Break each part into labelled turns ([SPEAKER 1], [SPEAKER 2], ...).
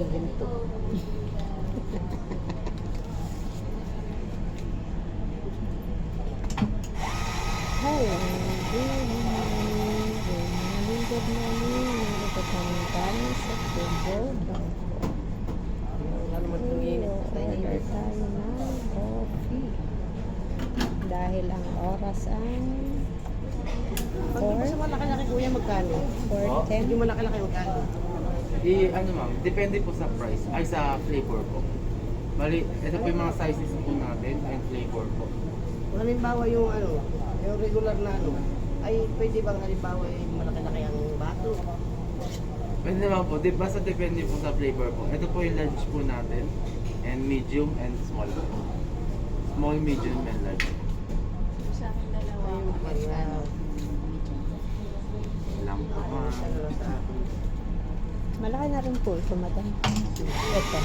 [SPEAKER 1] aking
[SPEAKER 2] ginto. Hello, good morning. Good
[SPEAKER 1] morning,
[SPEAKER 2] good morning.
[SPEAKER 1] Nandito kami tayo sa Tubo Bangko. Order. Dahil ang oras ang
[SPEAKER 2] Pag hindi mo siya malaki-laki kuya, magkano?
[SPEAKER 1] 4.10.
[SPEAKER 2] Hindi malaki-laki magkano?
[SPEAKER 3] I, ano ma'am, depende po sa price, ay sa flavor po. Bali, ito po yung mga sizes po natin and flavor po.
[SPEAKER 2] Halimbawa yung ano, yung regular na ano, ay pwede bang halimbawa yung malaki-laki ang bato?
[SPEAKER 3] Pwede naman po, di, basta depende po sa flavor po. Ito po yung large po natin, and medium and small po. Small, medium, and large.
[SPEAKER 4] Sa akin dalawa.
[SPEAKER 2] Ayun pala.
[SPEAKER 3] Lang po
[SPEAKER 2] Ano
[SPEAKER 3] ma'am.
[SPEAKER 1] Malaki na rin po ito, madam. Ito.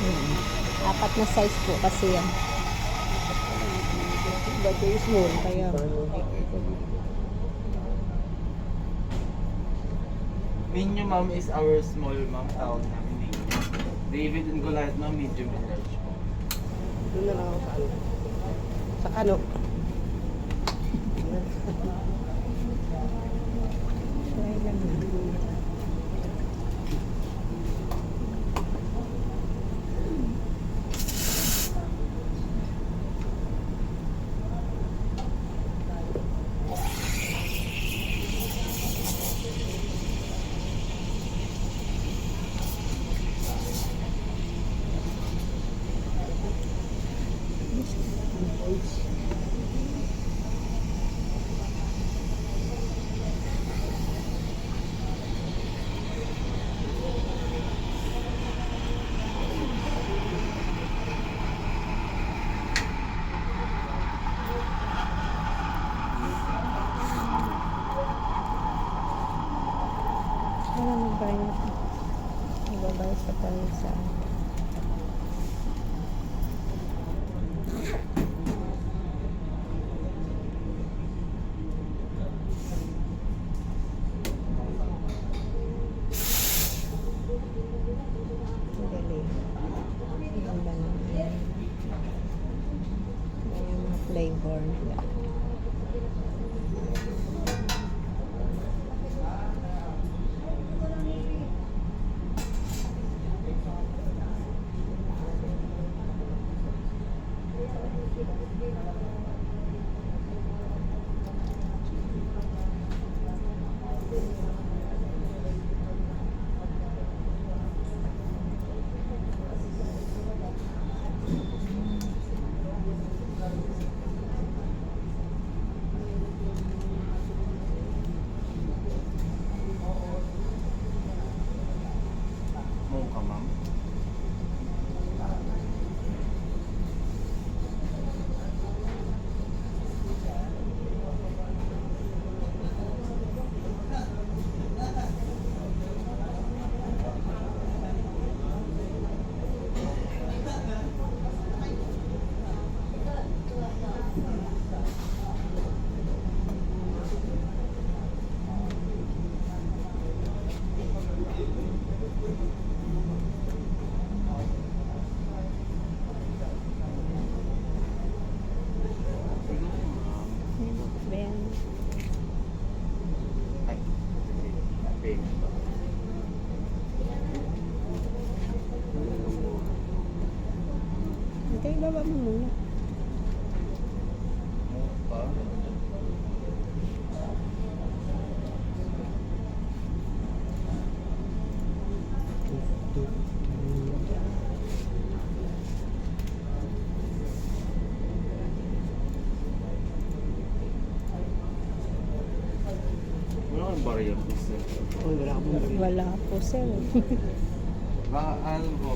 [SPEAKER 1] Mm. Apat na size po kasi yan.
[SPEAKER 2] Ba't yung small?
[SPEAKER 1] Kaya,
[SPEAKER 3] Menu ma'am is our small ma'am, tawag namin. David and Goliath ma'am, medium and large.
[SPEAKER 2] Doon na lang ako sa ano. Sa kano?
[SPEAKER 1] try lang na. Ano mag-buy na po? Magbabay sa tayo flavor nila.
[SPEAKER 3] tamam.
[SPEAKER 1] Ito, ibaba mo muna.
[SPEAKER 3] Barya po sir.
[SPEAKER 2] Wala akong bumili.
[SPEAKER 1] Wala po, sir.
[SPEAKER 3] Baka ano po,